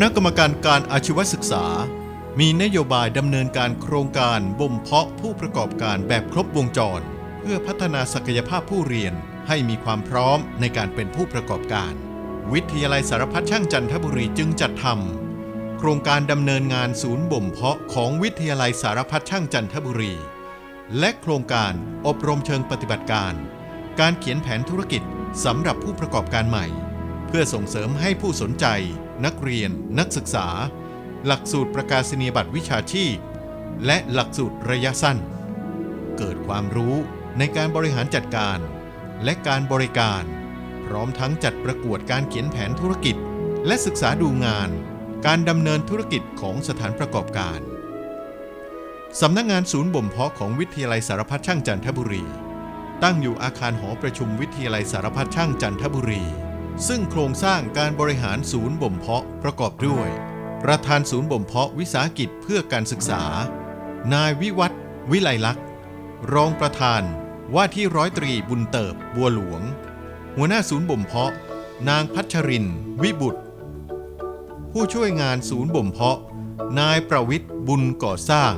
ณะกรรมการการอาชีวศึกษา มีนโยบายดำเนินการโครงการบ่มเพาะผู้ประกอบการแบบครบวงจร เพื่อพัฒนาศักยภาพผู้เรียนให้มีความพร้อมในการเป็นผู้ประกอบการ วิทยาลัยสารพัดช่างจันทบุรีจึงจัดทำโครงการดำเนินงานศูนย์บ่มเพาะของวิทยาลัยสารพัดช่างจันทบุรี และโครงการอบรมเชิงปฏิบัติการ การเขียนแผนธุรกิจสำหรับผู้ประกอบการใหม่ เพื่อส่งเสริมให้ผู้สนใจ นักเรียน นักศึกษา หลักสูตรประกาศนียบัตรวิชาชีพ และหลักสูตรระยะสั้น เกิดความรู้ในการบริหารจัดการ และการบริการ พร้อมทั้งจัดประกวดการเขียนแผนธุรกิจ และศึกษาดูงาน การดำเนินธุรกิจของสถานประกอบการสำนักงงานศูนย์บ่มเพาะของวิทยาลัยสารพัดช่างจันทบุรี ตั้งอยู่อาคารหอประชุมวิทยาลัยสารพัดช่างจันทบุรี ซึ่งโครงสร้างการบริหารศูนย์บ่มเพาะประกอบด้วย ประธานศูนย์บ่มเพาะวิสาหกิจเพื่อการศึกษา นายวิวัฒน์วิไลลักษณ์รองประธานว่าที่ร้อยตรีบุญเติบบัวหลวง หัวหน้าศูนย์บ่มเพาะ นางพัชริน วิบุตร ผู้ช่วยงานศูนย์บ่มเพาะ นายประวิทย์บุญก่อสร้าง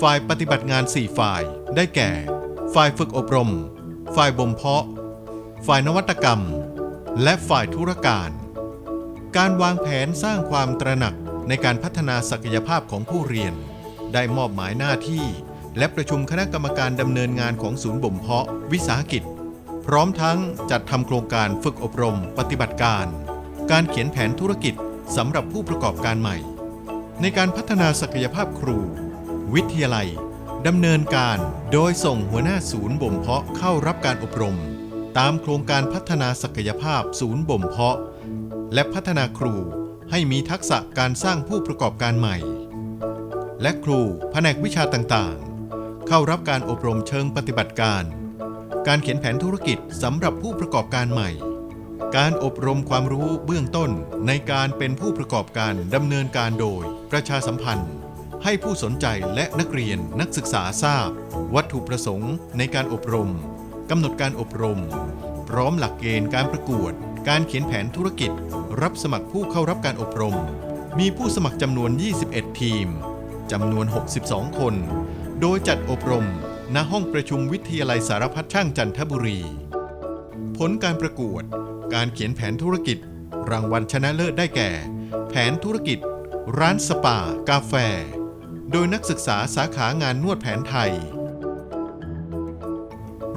ฝ่ายปฏิบัติงาน 4 ฝ่ายได้แก่ ฝ่ายฝึกอบรม ฝ่ายบ่มเพาะ ฝ่ายนวัตกรรม และฝ่ายธุรการ การวางแผนสร้างความตระหนักในการพัฒนาศักยภาพของผู้เรียน ได้มอบหมายหน้าที่ และประชุมคณะกรรมการดำเนินงานของศูนย์บ่มเพาะ วิสาหกิจ พร้อมทั้งจัดทำโครงการฝึกอบรม ปฏิบัติการ การเขียนแผนธุรกิจสำหรับผู้ประกอบการใหม่ ในการพัฒนาศักยภาพครู วิทยาลัยดำเนินการโดยส่งหัวหน้าศูนย์บ่มเพาะเข้ารับการอบรม ตามโครงการพัฒนาศักยภาพศูนย์บ่มเพาะ และพัฒนาครูให้มีทักษะการสร้างผู้ประกอบการใหม่ และครูแผนกวิชาต่างๆ เข้ารับการอบรมเชิงปฏิบัติการ การเขียนแผนธุรกิจสำหรับผู้ประกอบการใหม่ การอบรมความรู้เบื้องต้นในการเป็นผู้ประกอบการดำเนินการโดยประชาสัมพันธ์ ให้ผู้สนใจและนักเรียนนักศึกษาทราบ วัตถุประสงค์ในการอบรม กำหนดการอบรม พร้อมหลักเกณฑ์การประกวด การเขียนแผนธุรกิจ รับสมัครผู้เข้ารับการอบรม มีผู้สมัครจำนวน 21 ทีมจำนวน 62 คน โดยจัดอบรม ณ ห้องประชุมวิทยาลัยสารพัดช่างจันทบุรี ผลการประกวด การเขียนแผนธุรกิจ รางวัลชนะเลิศได้แก่ แผนธุรกิจ ร้านสปา กาแฟ โดยนักศึกษาสาขางานนวดแผนไทย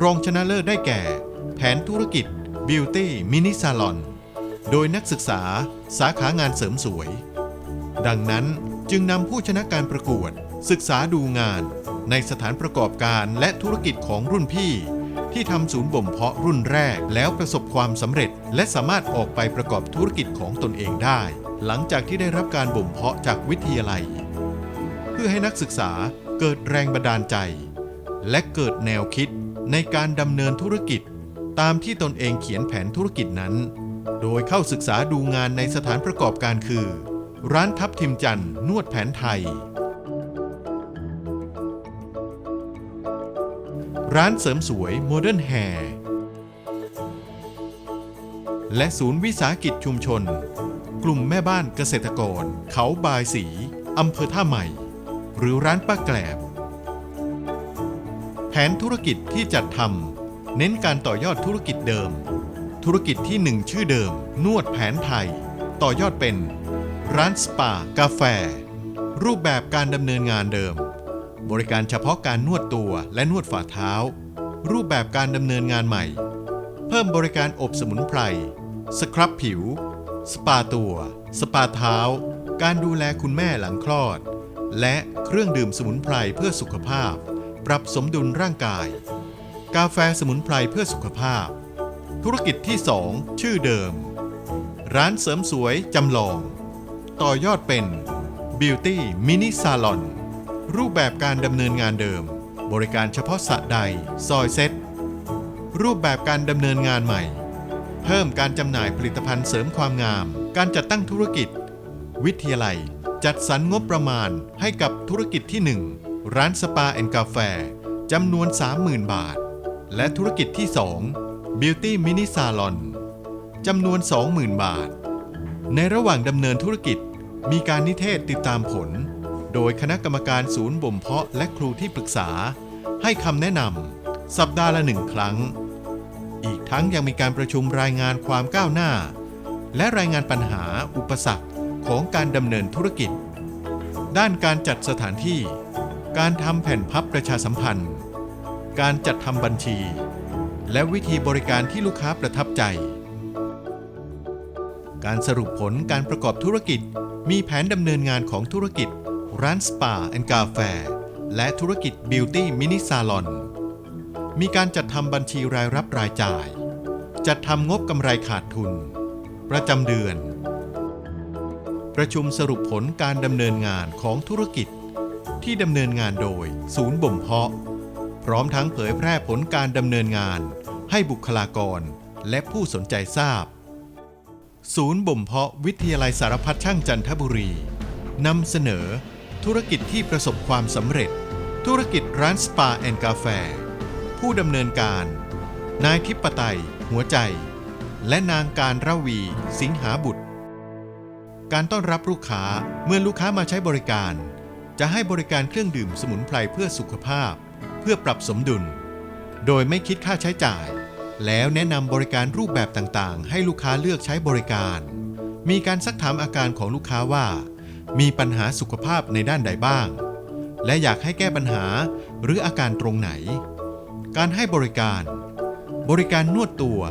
รองชนะเลิศได้แก่ แผนธุรกิจ Beauty Mini Salon โดยนักศึกษาสาขางานเสริมสวย ดังนั้นจึงนำผู้ชนะการประกวด ศึกษาดูงาน ในสถานประกอบการและธุรกิจของรุ่นพี่ ที่ทำศูนย์บ่มเพาะรุ่นแรกแล้วประสบความสำเร็จ และสามารถออกไปประกอบธุรกิจของตนเองได้ หลังจากที่ได้รับการบ่มเพาะจากวิทยาลัย เพื่อให้นักศึกษาเกิดแรงบันดาลใจ และเกิดแนวคิด ในการดำเนินธุรกิจตามที่ตนเองเขียนแผนธุรกิจนั้น โดยเข้าศึกษาดูงานในสถานประกอบการคือ ร้านทับทิมจันทร์นวดแผนไทย ร้านเสริมสวยโมเดิร์นแฮร์และศูนย์วิสาหกิจชุมชน กลุ่มแม่บ้านเกษตรกร เขาบายสีอำเภอท่าใหม่ หรือร้านป้าแกลบ แผนธุรกิจที่จัดทำเน้นการต่อยอดธุรกิจเดิม ธุรกิจที่หนึ่งชื่อเดิม นวดแผนไทย ต่อยอดเป็น ร้านสปา กาแฟ รูปแบบการดำเนินงานเดิม บริการเฉพาะการนวดตัวและนวดฝ่าเท้า รูปแบบการดำเนินงานใหม่ เพิ่มบริการอบสมุนไพร สครับผิว สปาตัว สปาเท้า การดูแลคุณแม่หลังคลอด และเครื่องดื่มสมุนไพรเพื่อสุขภาพ ปรับสมดุลร่างกาย กาแฟสมุนไพรเพื่อสุขภาพ ธุรกิจที่ 2 ชื่อเดิม ร้านเสริมสวยจำลอง ต่อยอดเป็น Beauty Mini Salon รูปแบบการดำเนินงานเดิม บริการเฉพาะสระใด ซอยเซ็ตรูปแบบการดำเนินงานใหม่ เพิ่มการจำหน่ายผลิตภัณฑ์เสริมความงาม การจัดตั้งธุรกิจ วิทยาลัย จัดสรรงบประมาณให้กับธุรกิจที่ 1 ร้านสปาแอนกาแฟจำนวน 30,000 บาท และธุรกิจที่ 2 Beauty Mini Salon จำนวน 20,000 บาท ในระหว่างดำเนินธุรกิจมีการนิเทศติดตามผล โดยคณะกรรมการศูนย์บ่มเพาะและครูที่ปรึกษา ให้คำแนะนำสัปดาห์ละหนึ่งครั้ง อีกทั้งยังมีการประชุมรายงานความก้าวหน้า และรายงานปัญหาอุปสรรคของการดำเนินธุรกิจ ด้านการจัดสถานที่ การทำแผ่นพับประชาสัมพันธ์ การจัดทำบัญชี และวิธีบริการที่ลูกค้าประทับใจ การสรุปผลการประกอบธุรกิจ มีแผนดำเนินงานของธุรกิจ ร้านสปาแอนกาแฟและธุรกิจบิวตี้มินิซาลอน มีการจัดทำบัญชีรายรับรายจ่าย จัดทำงบกำไรขาดทุน ประจำเดือน ประชุมสรุปผลการดำเนินงานของธุรกิจ ที่ดำเนินงานโดยศูนย์บ่มเพาะ พร้อมทั้งเผยแพร่ผลการดำเนินงาน ให้บุคลากรและผู้สนใจทราบ ศูนย์บ่มเพาะวิทยาลัยสารพัดช่างจันทบุรีนำเสนอ ธุรกิจที่ประสบความสำเร็จ ธุรกิจร้านสปาแอนกาแฟ ผู้ดำเนินการ นายทิปไตย หัวใจ และนางการระวี สิงหาบุตร การต้อนรับลูกค้าเมื่อลูกค้ามาใช้บริการ จะให้บริการเครื่องดื่มสมุนไพรเพื่อสุขภาพ เพื่อปรับสมดุล โดยไม่คิดค่าใช้จ่าย แล้วแนะนำบริการรูปแบบต่างๆ ให้ลูกค้าเลือกใช้บริการ มีการซักถามอาการของลูกค้าว่า มีปัญหาสุขภาพในด้านใดบ้าง และอยากให้แก้ปัญหาหรืออาการตรงไหน การให้บริการ บริการนวดตัว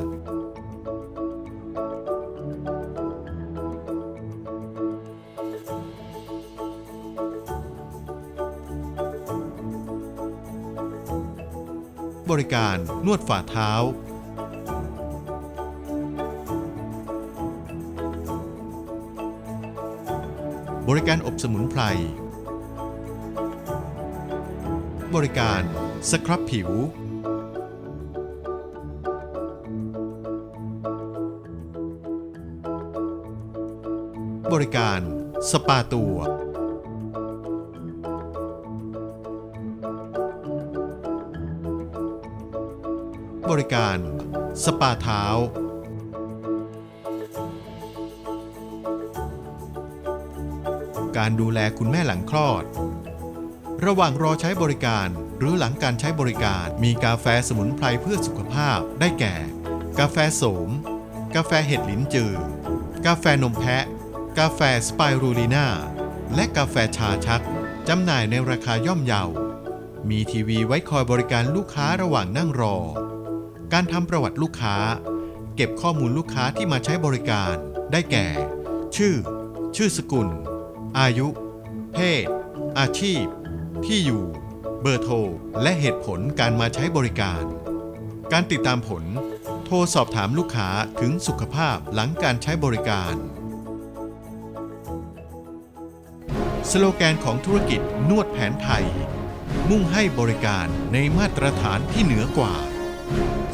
บริการนวดฝ่าเท้า บริการอบสมุนไพร บริการสครับผิว บริการสปาตัว บริการ สปาเท้า การดูแลคุณแม่หลังคลอด ระหว่างรอใช้บริการหรือหลังการใช้บริการมีกาแฟสมุนไพรเพื่อสุขภาพได้แก่ กาแฟโสม กาแฟเห็ดลิ้นจือ กาแฟนมแพะ กาแฟสไปรูลีนาและกาแฟชาชักจำหน่ายในราคาย่อมเยา มีทีวีไว้คอยบริการลูกค้าระหว่างนั่งรอ การทำประวัติลูกค้า เก็บข้อมูลลูกค้าที่มาใช้บริการ ได้แก่ ชื่อ ชื่อสกุล อายุ เพศ อาชีพ ที่อยู่ เบอร์โทร และเหตุผลการมาใช้บริการ การติดตามผล โทรสอบถามลูกค้าถึงสุขภาพหลังการใช้บริการ สโลแกนของธุรกิจนวดแผนไทย มุ่งให้บริการในมาตรฐานที่เหนือกว่า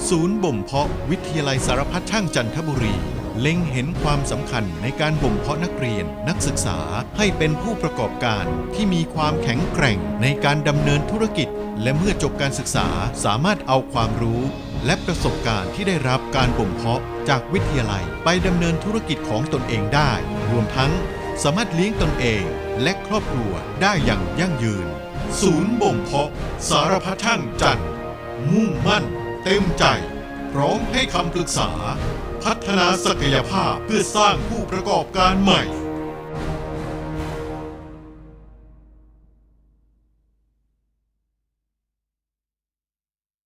ศูนย์บ่มเพาะวิทยาลัยสารพัดช่างจันทบุรี เล็งเห็นความสำคัญในการบ่มเพาะนักเรียนนักศึกษาให้เป็นผู้ประกอบการที่มีความแข็งแกร่งในการดำเนินธุรกิจ และเมื่อจบการศึกษาสามารถเอาความรู้ และประสบการณ์ที่ได้รับการบ่มเพาะจากวิทยาลัยไปดำเนินธุรกิจของตนเองได้ รวมทั้งสามารถเลี้ยงตนเองและครอบครัวได้อย่างยั่งยืน ศูนย์บ่มเพาะ สารพัดช่างจันทร์มุ่งมั่น เต็มใจ พร้อมให้คำปรึกษา พัฒนาศักยภาพเพื่อสร้างผู้ประกอบการใหม่